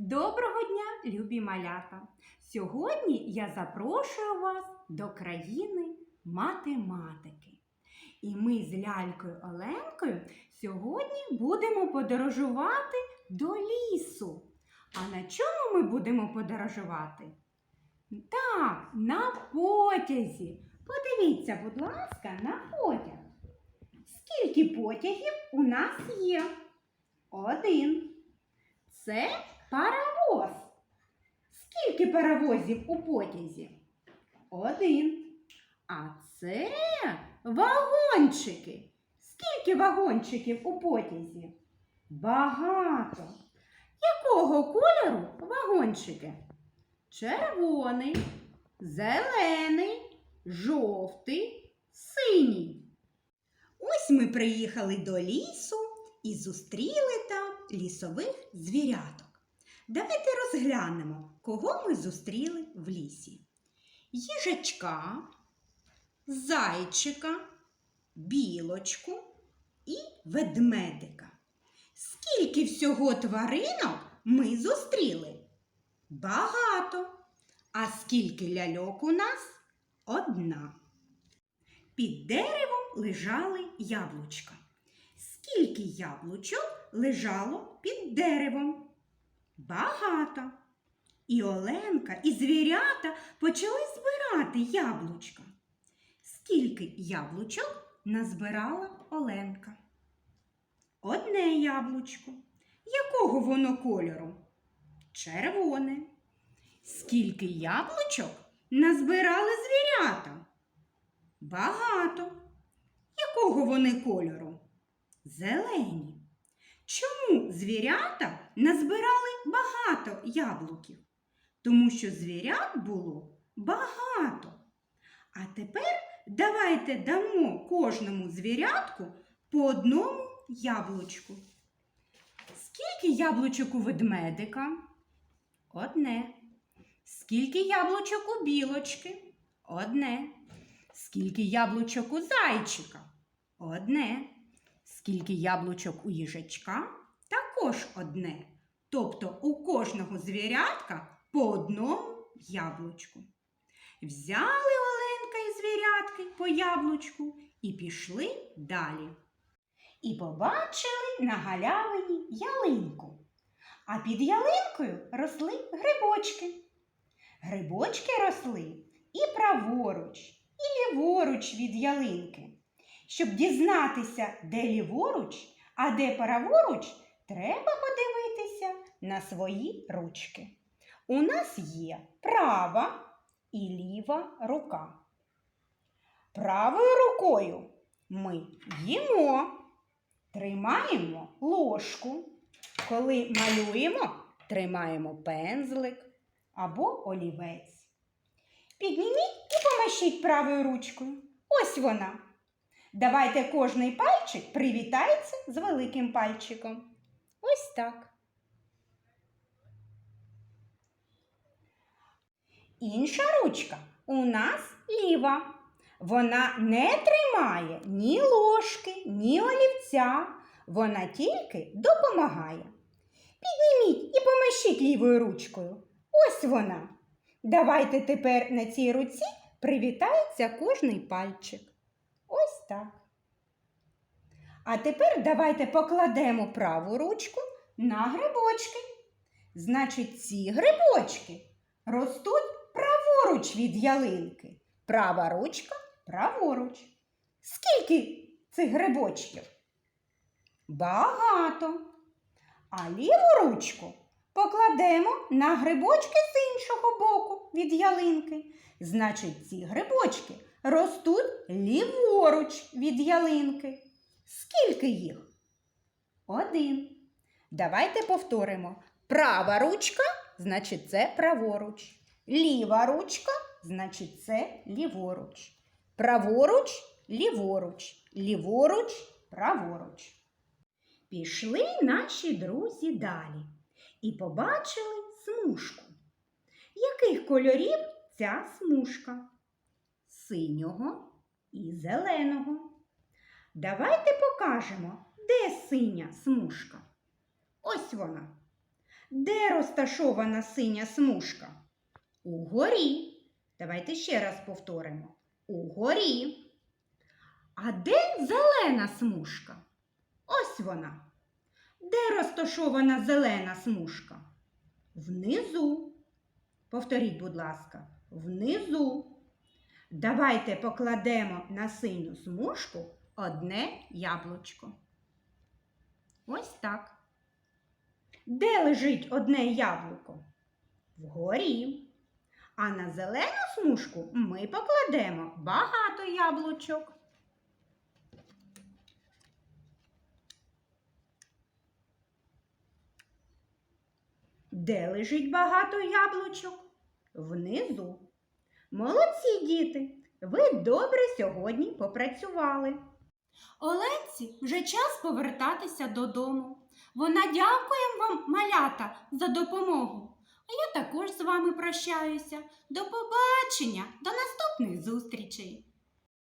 Доброго дня, любі малята! Сьогодні я запрошую вас до країни математики. І ми з лялькою Оленкою сьогодні будемо подорожувати до лісу. А на чому ми будемо подорожувати? Так, на потязі. Подивіться, будь ласка, на потяг. Скільки потягів у нас є? Один. Це паровоз. Скільки паровозів у потязі? Один. А це вагончики. Скільки вагончиків у потязі? Багато. Якого кольору вагончики? Червоний, зелений, жовтий, синій. Ось ми приїхали до лісу і зустріли там лісових звіряток. Давайте розглянемо, кого ми зустріли в лісі. Їжачка, зайчика, білочку і ведмедика. Скільки всього тваринок ми зустріли? Багато. А скільки ляльок у нас? Одна. Під деревом лежали яблучка. Скільки яблучок лежало під деревом? Багато. І Оленка, і звірята почали збирати яблучка. Скільки яблучок назбирала Оленка? Одне яблучко. Якого воно кольору? Червоне. Скільки яблучок назбирали звірята? Багато. Якого вони кольору? Зелені. Чому звірята назбирали багато яблуків? Тому що звірят було багато. А тепер давайте дамо кожному звірятку по одному яблучку. Скільки яблучок у ведмедика? Одне. Скільки яблучок у білочки? Одне. Скільки яблучок у зайчика? Одне. Скільки яблучок у їжачка? Також одне. Тобто у кожного звірятка по одному яблучку. Взяли Оленка і звірятки по яблучку і пішли далі. І побачили на галявині ялинку. А під ялинкою росли грибочки. Грибочки росли і праворуч, і ліворуч від ялинки. Щоб дізнатися, де ліворуч, а де праворуч, треба подивитися на свої ручки. У нас є права і ліва рука. Правою рукою ми їмо, тримаємо ложку. Коли малюємо, тримаємо пензлик або олівець. Підніміть і помашіть правою ручкою. Ось вона. Давайте кожний пальчик привітається з великим пальчиком. Ось так. Інша ручка у нас ліва. Вона не тримає ні ложки, ні олівця. Вона тільки допомагає. Підніміть і помашіть лівою ручкою. Ось вона. Давайте тепер на цій руці привітається кожний пальчик. Так. А тепер давайте покладемо праву ручку на грибочки. Значить, ці грибочки ростуть праворуч від ялинки. Права ручка праворуч. Скільки цих грибочків? Багато. А ліву ручку покладемо на грибочки з іншого боку від ялинки. Значить, ці грибочки ростуть ліворуч від ялинки. Скільки їх? Один. Давайте повторимо. Права ручка, значить, це праворуч. Ліва ручка, значить, це ліворуч. Праворуч, ліворуч, ліворуч, праворуч. Пішли наші друзі далі і побачили смужку. Яких кольорів ця смужка? Синього і зеленого. Давайте покажемо, де синя смужка. Ось вона. Де розташована синя смужка? Угорі. Давайте ще раз повторимо. Угорі. А де зелена смужка? Ось вона. Де розташована зелена смужка? Внизу. Повторіть, будь ласка, внизу. Давайте покладемо на синю смужку одне яблучко. Ось так. Де лежить одне яблуко? Вгорі. А на зелену смужку ми покладемо багато яблучок. Де лежить багато яблучок? Внизу. Молодці діти! Ви добре сьогодні попрацювали. Оленці вже час повертатися додому. Вона дякує вам, малята, за допомогу. А я також з вами прощаюся. До побачення, до наступних зустрічей.